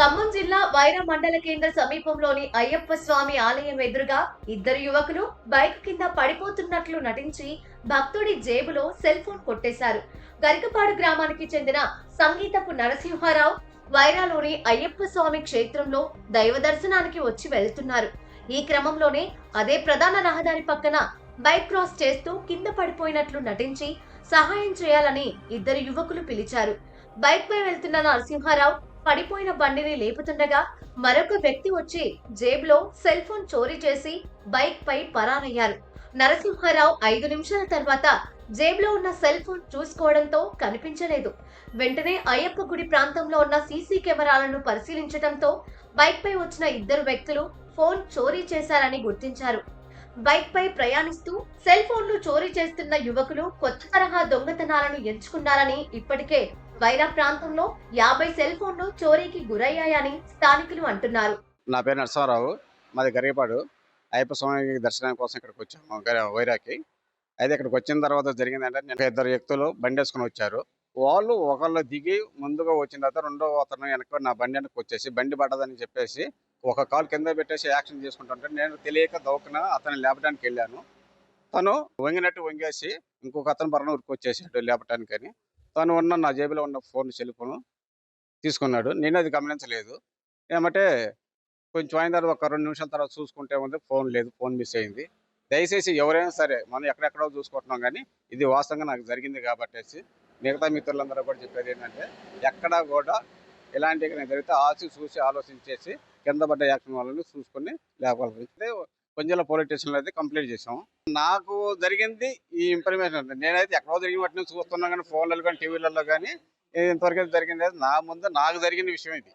ఖమ్మం జిల్లా వైరా మండల కేంద్ర సమీపంలోని అయ్యప్ప స్వామి ఆలయం ఎదురుగా ఇద్దరు యువకులు బైక్ కింద పడిపోతున్నట్లు నటించి భక్తుడి జేబులో సెల్ ఫోన్ కొట్టేశారు. గరికపాడు గ్రామానికి చెందిన సంగీతపు నరసింహారావు వైరాలోని అయ్యప్ప స్వామి క్షేత్రంలో దైవ దర్శనానికి వచ్చి వెళ్తున్నారు. ఈ క్రమంలోనే అదే ప్రధాన రహదారి పక్కన బైక్ క్రాస్ చేస్తూ కింద పడిపోయినట్లు నటించి సహాయం చేయాలని ఇద్దరు యువకులు పిలిచారు. బైక్ పై వెళ్తున్న నరసింహారావు పడిపోయిన బండిని లేపుతుండగా మరొక వ్యక్తి వచ్చి జేబులో సెల్ ఫోన్ చోరీ చేసి బైక్ పై పరారయ్యారు. నరసింహారావు ఐదు నిమిషాల తర్వాత జేబులో ఉన్న సెల్ ఫోన్ చూసుకోవడంతో కనిపించలేదు. వెంటనే అయ్యప్ప గుడి ప్రాంతంలో ఉన్న సీసీ కెమెరాలను పరిశీలించడంతో బైక్ పై వచ్చిన ఇద్దరు వ్యక్తులు ఫోన్ చోరీ చేశారని గుర్తించారు. బైక్ పై ప్రయాణిస్తూ సెల్ ఫోన్లు చోరీ చేస్తున్న యువకులు కొత్త తరహా దొంగతనాలను ఎంచుకున్నారని ఇప్పటికే వైరా ప్రాంతంలో యాభై సెల్ ఫోన్లు చోరీకి గురయ్యాయని స్థానికులు అంటున్నారు. నా పేరు నరసింహారావు. మాది గరిగపాడు అయ్యప్ప స్వామి దర్శనం కోసం ఇక్కడికి వచ్చాము వైరాకి. అయితే ఇక్కడికి వచ్చిన తర్వాత జరిగిందంటే నేను ఇద్దరు వ్యక్తులు బండి వేసుకుని వచ్చారు. వాళ్ళు ఒకళ్ళు దిగి ముందుగా వచ్చిన తర్వాత రెండో అతను వెనక నా బండి వెనక్కి వచ్చేసి బండి పడదని చెప్పేసి ఒక కాలు కింద పెట్టేసి యాక్షన్ చేసుకుంటుంటే నేను తెలియక దౌకన అతను లేపడానికి వెళ్ళాను. తను వంగినట్టు వంగేసి ఇంకొక అతను బరణం వచ్చేసాడు లేపటానికి అని తను ఉన్న నా జేబులో ఉన్న ఫోన్ సెల్ఫోను తీసుకున్నాడు. నేను అది గమనించలేదు. ఏమంటే కొంచెం అయిన తర్వాత ఒక రెండు నిమిషాల తర్వాత చూసుకుంటే ఉంది ఫోన్ లేదు. ఫోన్ మిస్ అయింది. దయచేసి ఎవరైనా సరే మనం ఎక్కడెక్కడో చూసుకుంటున్నాం కానీ ఇది వాస్తవంగా నాకు జరిగింది కాబట్టి మిగతా మిత్రులందరూ కూడా చెప్పేది ఏంటంటే ఎక్కడా కూడా ఇలాంటివి జరిగితే ఆచి చూసి ఆలోచించేసి కింద పడ్డ యాక్షన్ వాళ్ళని చూసుకొని లేపాలి కొంజల పోలీస్ స్టేషన్లో అయితే కంప్లీట్ చేసాం నాకు జరిగింది ఈ ఇన్ఫర్మేషన్ నేనైతే ఎక్కడో జరిగిన వాటిని చూస్తున్నా కానీ ఫోన్లలో కానీ టీవీలలో కానీ ఇంతవరకు అయితే జరిగింది నా ముందు నాకు జరిగిన విషయం ఇది.